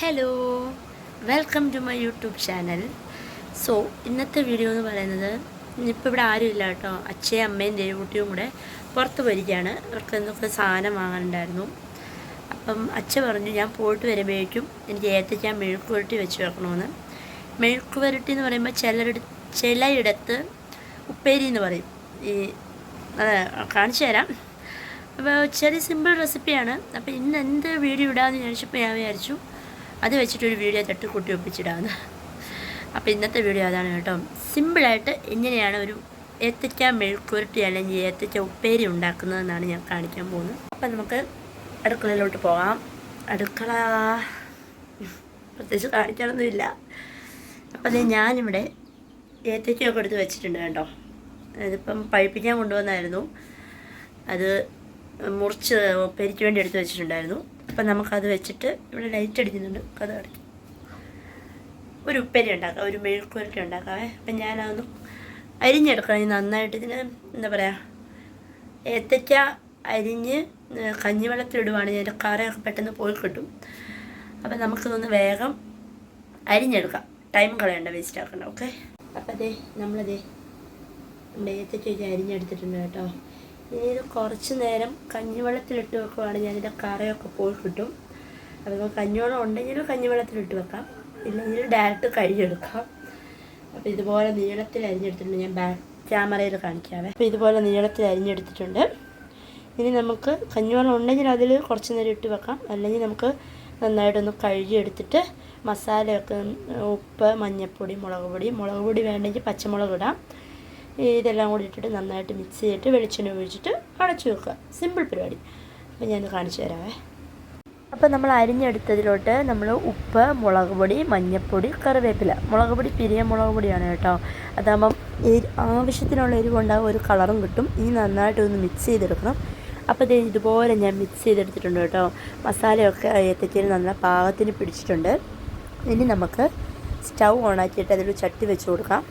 Hello welcome to my YouTube channel so ഇന്നത്തെ video എന്ന് പറയുന്നത് ഇപ്പോൾ ഇവിടെ ആരും ഇല്ല കേട്ടോ. അച്ഛയും അമ്മയും ദേവകുട്ടിയും കൂടെ പുറത്ത് പോയിരിക്കുകയാണ്. അവർക്ക് എന്തൊക്കെ സാധനം വാങ്ങാനുണ്ടായിരുന്നു. അപ്പം അച്ഛ പറഞ്ഞു ഞാൻ പോയിട്ട് വരുമ്പോഴേക്കും എനിക്ക് ഏത്തയ്ക്കാൻ മെഴുക്ക് പുരട്ടി വെച്ച് വെക്കണമെന്ന്. മെഴുക്ക് പുരട്ടി എന്ന് പറയുമ്പോൾ ചിലരുടെ ചിലയിടത്ത് ഉപ്പേരി എന്ന് പറയും. ഈ കാണിച്ചു തരാം. അപ്പോൾ ചെറിയ സിമ്പിൾ റെസിപ്പിയാണ് അപ്പോൾ ഇന്ന് എന്ത് വീഡിയോ ഇടാമെന്ന് ചോദിച്ചപ്പോൾ ഞാൻ വിചാരിച്ചു അത് വെച്ചിട്ടൊരു വീഡിയോ തട്ടിക്കൂട്ടി ഒപ്പിച്ചിടാന്ന്. അപ്പോൾ ഇന്നത്തെ വീഡിയോ അതാണ് കേട്ടോ. സിമ്പിളായിട്ട് എങ്ങനെയാണ് ഒരു ഏത്തയ്ക്ക മെഴുക്കുരുട്ടി അല്ലെങ്കിൽ ഏത്തയ്ക്ക ഉപ്പേരി ഉണ്ടാക്കുന്നതെന്നാണ് ഞാൻ കാണിക്കാൻ പോകുന്നത്. അപ്പം നമുക്ക് അടുക്കളയിലോട്ട് പോകാം. അടുക്കള. പ്രത്യേകിച്ച് കാണിക്കാനൊന്നുമില്ല. അപ്പോൾ അത് ഞാനിവിടെ ഏത്തയ്ക്കൊക്കെ എടുത്ത് വെച്ചിട്ടുണ്ട് കേട്ടോ. ഇതിപ്പം പഴിപ്പിക്കാൻ കൊണ്ടുവന്നായിരുന്നു. അത് മുറിച്ച് പെരിക്ക് വേണ്ടി എടുത്ത് വെച്ചിട്ടുണ്ടായിരുന്നു. അപ്പം നമുക്കത് വെച്ചിട്ട് ഇവിടെ ലൈറ്റ് അടിക്കുന്നുണ്ട്. കഥ അടിക്കും ഒരു ഉപ്പേരി ഉണ്ടാക്കാം. ഒരു മെഴുക്കുരട്ടി ഉണ്ടാക്കാമേ അപ്പം ഞാനതൊന്ന് അരിഞ്ഞെടുക്കണം. നന്നായിട്ട് ഇതിന് എന്താ പറയുക ഏത്തയ്ക്ക അരിഞ്ഞ് കഞ്ഞിവെള്ളത്തിലിടുവാണെങ്കിൽ ഞാൻ കറയൊക്കെ പെട്ടെന്ന് പോയി കിട്ടും. അപ്പം നമുക്കിതൊന്ന് വേഗം അരിഞ്ഞെടുക്കാം. ടൈം കളയണ്ട വേസ്റ്റ് ആക്കണ്ട. ഓക്കെ അപ്പം അതെ നമ്മളതേ നമ്മുടെ ഏത്തയ്ക്കൊക്കെ അരിഞ്ഞെടുത്തിട്ടുണ്ട് കേട്ടോ. ഇനി ഇത് കുറച്ച് നേരം കഞ്ഞിവെള്ളത്തിലിട്ട് വെക്കുവാണെങ്കിൽ അതിന്റെ കറയൊക്കെ പോയി കിട്ടും അപ്പോൾ കഞ്ഞിവെള്ളം ഉണ്ടെങ്കിൽ കഞ്ഞിവെള്ളത്തിലിട്ട് വെക്കാം. ഇല്ലെങ്കിൽ ഡയറക്റ്റ് കഴുകിയെടുക്കാം അപ്പോൾ ഇതുപോലെ നീളത്തിൽ അരിഞ്ഞെടുത്തിട്ടുണ്ട്. ഞാൻ ബാക്ക് ക്യാമറയിൽ കാണിക്കാവേ. അപ്പോൾ ഇതുപോലെ നീളത്തിൽ അരിഞ്ഞെടുത്തിട്ടുണ്ട്. ഇനി നമുക്ക് കഞ്ഞിവെള്ളം ഉണ്ടെങ്കിൽ അതിൽ കുറച്ച് നേരം ഇട്ട് വെക്കാം. അല്ലെങ്കിൽ നമുക്ക് നന്നായിട്ടൊന്ന് കഴുകിയെടുത്തിട്ട് മസാലയൊക്കെ ഉപ്പ് മഞ്ഞൾപ്പൊടി മുളക് പൊടി. മുളക് പൊടി വേണ്ടെങ്കിൽ പച്ചമുളക് ഇടാം. ഇതെല്ലാം കൂടി ഇട്ടിട്ട് നന്നായിട്ട് മിക്സ് ചെയ്തിട്ട് വെളിച്ചെണ്ണ ഒഴിച്ചിട്ട് അടച്ചു വെക്കുക. സിമ്പിൾ പരിപാടി. അപ്പോൾ ഞാൻ കാണിച്ചു തരാവേ. അപ്പോൾ നമ്മൾ അരിഞ്ഞെടുത്തതിലോട്ട് നമ്മൾ ഉപ്പ് മുളക് പൊടി മഞ്ഞൾപ്പൊടി കറിവേപ്പില. മുളക് പൊടി പിരിയ മുളക് പൊടിയാണ് കേട്ടോ. അതാകുമ്പം ആവശ്യത്തിനുള്ള എരിവുണ്ടാകും ഒരു കളറും കിട്ടും. ഇനി നന്നായിട്ടൊന്ന് മിക്സ് ചെയ്തെടുക്കണം. അപ്പോൾ ഇത് ഇതുപോലെ ഞാൻ മിക്സ് ചെയ്തെടുത്തിട്ടുണ്ട് കേട്ടോ. മസാലയൊക്കെ ഏത്തക്കയിൽ നല്ല പാകത്തിന് പിടിച്ചിട്ടുണ്ട്. ഇനി നമുക്ക് സ്റ്റൗ ഓണാക്കിയിട്ട് അതിൽ ചട്ടി വെച്ച് കൊടുക്കാം.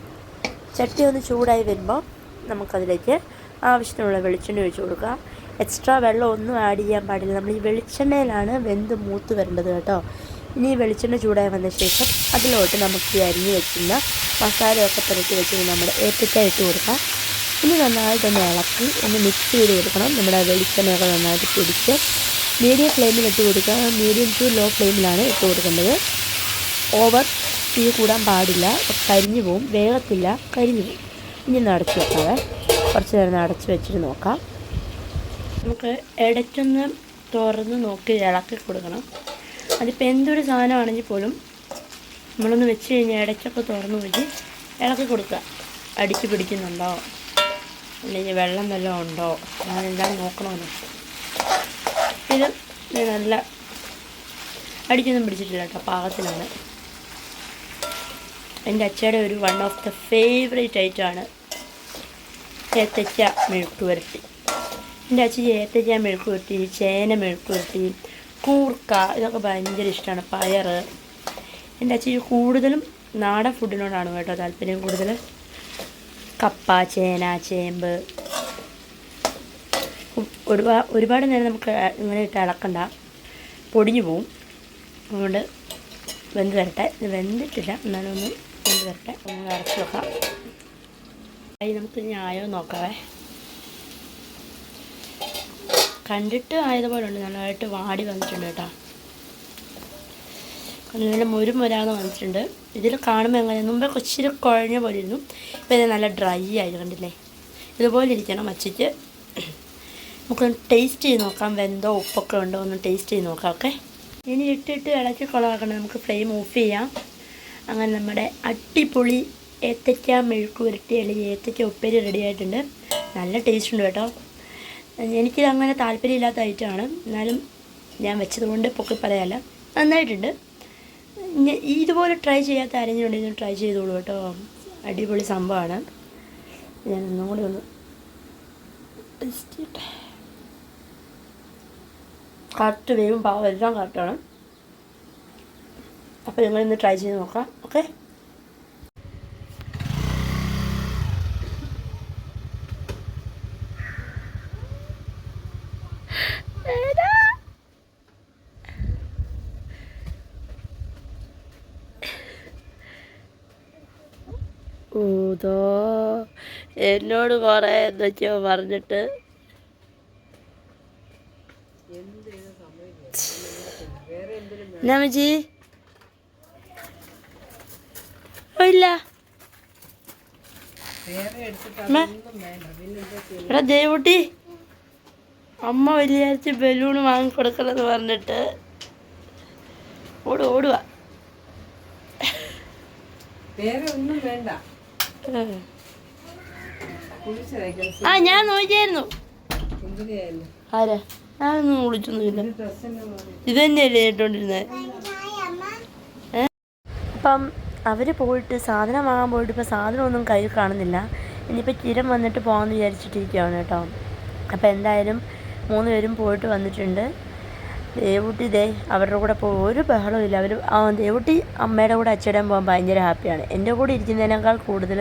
ചട്ടി ഒന്ന് ചൂടായി വരുമ്പോൾ നമുക്കതിലേക്ക് ആവശ്യത്തിനുള്ള വെളിച്ചെണ്ണ ഒഴിച്ച് കൊടുക്കുക എക്സ്ട്രാ വെള്ളം ഒന്നും ആഡ് ചെയ്യാൻ പാടില്ല. നമ്മൾ ഈ വെളിച്ചെണ്ണയിലാണ് വെന്ത് മൂത്ത് വരേണ്ടത് കേട്ടോ. ഇനി വെളിച്ചെണ്ണ ചൂടായി വന്ന ശേഷം അതിലോട്ട് നമുക്ക് ഈ അരിഞ്ഞ് വെക്കുന്ന മസാലയൊക്കെ പുരട്ടി വെച്ച് നമ്മുടെ ഏത്തക്ക ഇട്ട് കൊടുക്കാം. ഇനി നന്നായിട്ടൊന്ന് ഇളക്കി ഒന്ന് മിക്സ് ചെയ്ത് കൊടുക്കണം. നമ്മുടെ വെളിച്ചെണ്ണയൊക്കെ നന്നായിട്ട് പിടിച്ച് മീഡിയം ഫ്ലെയിമിൽ ഇട്ട് കൊടുക്കുക മീഡിയം ടു ലോ ഫ്ലെയിമിലാണ് ഇട്ട് കൊടുക്കേണ്ടത്. ഓവർ തീ കൂടാൻ പാടില്ല. കരിഞ്ഞു പോവും. വേഗത്തില്ല. കരിഞ്ഞു പോവും. ഇനി ഒന്ന് അടച്ച് വെക്കാവേ. കുറച്ച് നേരം അടച്ച് വെച്ചിട്ട് നോക്കാം. നമുക്ക് ഇടയ്ക്കൊന്ന് തുറന്ന് നോക്കി ഇളക്കി കൊടുക്കണം. അതിപ്പോൾ എന്തൊരു സാധനമാണെങ്കിൽ പോലും നമ്മളൊന്ന് വെച്ച് കഴിഞ്ഞാൽ ഇടയ്ക്കൊക്കെ തുറന്ന് നോക്കി ഇളക്കി കൊടുക്കുക. അടിച്ച് പിടിക്കുന്നുണ്ടോ? അല്ലെങ്കിൽ വെള്ളം വല്ലതും ഉണ്ടോ? അങ്ങനെല്ലാം നോക്കണമെന്ന് ഇത് നല്ല അടിക്കൊന്നും പിടിച്ചിട്ടില്ല കേട്ടോ. പാകത്തിലാണ്. എന്റെ അച്ഛയുടെ ഒരു വൺ ഓഫ് ദ ഫേവറേറ്റ് ഐറ്റമാണ് ഏത്തച്ച മെഴുക്ക് പുരട്ടി. എന്റെ അച്ഛൻ ഏത്തച്ച മെഴുക്ക് പുരട്ടി ചേന മെഴുക്ക് പുരട്ടി കൂർക്ക ഇതൊക്കെ ഭയങ്കര ഇഷ്ടമാണ് പയർ എന്റെ അച്ഛൻ കൂടുതലും നാടൻ ഫുഡിനോടാണ് കേട്ടോ താല്പര്യം കൂടുതൽ. കപ്പ ചേന ചേമ്പ്. ഒരുപാട് ഒരുപാട് നേരം നമുക്ക് ഇങ്ങനെ ഇട്ട് ഇളക്കണ്ട. പൊടിഞ്ഞു പോവും. അതുകൊണ്ട് വെന്ത് വരട്ടെ. വെന്തിട്ടില്ല. എന്നാലും ഒന്ന് വെന്ത് വരട്ടെ. ഒന്ന് അരച്ച് വെക്കാം അതിന് നമുക്ക് ന്യായോ നോക്കാവേ. കണ്ടിട്ട് ആയതുപോലെ ഉണ്ട് നല്ലതായിട്ട് വാടി വന്നിട്ടുണ്ട് കേട്ടോ. നല്ല മുരുമുരാന്ന് വന്നിട്ടുണ്ട്. ഇതിൽ കാണുമ്പോൾ എങ്ങനെ മുമ്പേ കൊച്ചിരി കുഴഞ്ഞ പോലെ ഇരുന്നു ഇപ്പം ഇത് നല്ല ഡ്രൈ ആയി കണ്ടില്ലേ? ഇതുപോലെ ഇരിക്കണം മച്ചിക്ക്. നമുക്കൊന്ന് ടേസ്റ്റ് ചെയ്ത് നോക്കാം. വെന്തോ ഉപ്പൊക്കെ ഉണ്ടോ ഒന്ന് ടേസ്റ്റ് ചെയ്ത് നോക്കാം ഓക്കെ? ഇനി ഇട്ടിട്ട് ഇളക്കി കുളമാക്കണം നമുക്ക് ഫ്ലെയിം ഓഫ് ചെയ്യാം. അങ്ങനെ നമ്മുടെ അടിപൊളി ഏത്തയ്ക്ക മെഴുക്ക് പുരട്ടി അല്ലെങ്കിൽ ഏത്തയ്ക്ക ഉപ്പേരി റെഡി ആയിട്ടുണ്ട്. നല്ല ടേസ്റ്റ് ഉണ്ട് കേട്ടോ. എനിക്കിത് അങ്ങനെ താല്പര്യമില്ലാത്ത ഐറ്റമാണ് എന്നാലും ഞാൻ വെച്ചതുകൊണ്ട് പൊക്കി പറയാല്ല. നന്നായിട്ടുണ്ട്. ഇതുപോലെ ട്രൈ ചെയ്യാത്ത ആരെങ്കിലും ഉണ്ടെങ്കിൽ ട്രൈ ചെയ്തോളൂ കേട്ടോ. അടിപൊളി സംഭവമാണ്. ഞാൻ ഒന്നും കൂടി ഒന്ന് കറക്റ്റ് വേവും പാവം എല്ലാം കറക്റ്റാണ് അപ്പോൾ നിങ്ങളിന്ന് ട്രൈ ചെയ്ത് നോക്കാം. ഓക്കെ എന്നോട് കുറേ എന്തൊക്കെയോ പറഞ്ഞിട്ട്. നമജി ഇല്ല അമ്മ. എടാ ജയകുട്ടി അമ്മ വലിയ ബലൂൺ വാങ്ങിക്കൊടുക്കണമെന്ന് പറഞ്ഞിട്ട് ഓട് ഓടുക. വേറെ ഒന്നും വേണ്ട. ഉം. കുളിച്ചതയ്ക്കണം ആ ഞാൻ നോക്കിയായിരുന്നു. ആരാ? ഞാനൊന്നും വിളിച്ചൊന്നുമില്ല ഇത് തന്നെയല്ലേ കേട്ടോണ്ടിരുന്നത് അപ്പം അവർ പോയിട്ട് സാധനം വാങ്ങാൻ പോയിട്ട് ഇപ്പോൾ സാധനമൊന്നും കയ്യിൽ കാണുന്നില്ല. ഇനിയിപ്പോൾ ചിരം വന്നിട്ട് പോകാമെന്ന് വിചാരിച്ചിട്ടിരിക്കുകയാണ് കേട്ടോ. അപ്പോൾ എന്തായാലും മൂന്ന് പേരും പോയിട്ട് വന്നിട്ടുണ്ട്. ദേവുട്ടി ദേ അവരുടെ കൂടെ പോ ഒരു ബഹളവും ഇല്ല. അവർ ദേവുട്ടി അമ്മയുടെ കൂടെ അച്ഛയുടെ പോകാൻ ഭയങ്കര ഹാപ്പിയാണ്. എന്റെ കൂടെ ഇരിക്കുന്നതിനേക്കാൾ കൂടുതൽ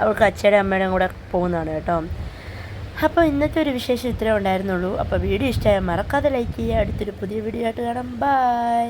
അവൾക്ക് അച്ഛയുടെ അമ്മയുടെ കൂടെ പോകുന്നതാണ് കേട്ടോ. അപ്പോൾ ഇന്നത്തെ ഒരു വിശേഷം ഇത്രേ ഉണ്ടായിരുന്നുള്ളൂ. അപ്പോൾ വീഡിയോ ഇഷ്ടമായ മറക്കാതെ ലൈക്ക് ചെയ്യുക. അടുത്തൊരു പുതിയ വീഡിയോ ആയിട്ട് കാണാം. ബൈ